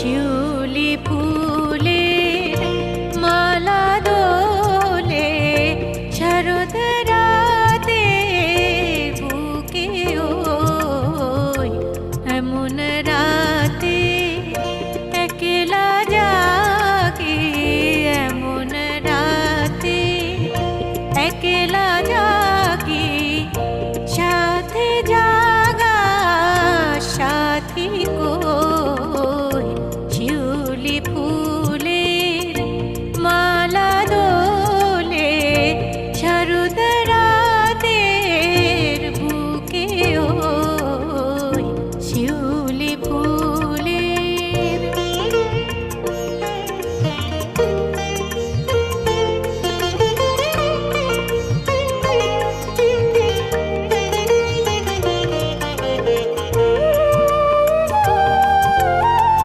শিউলি ফুলে, মালা দোলে, শরদ রাতে বুকে ওই, এমন রাতে একলা যাকে এমন রাতে একলা যাকে সাথে জাগা, সাথী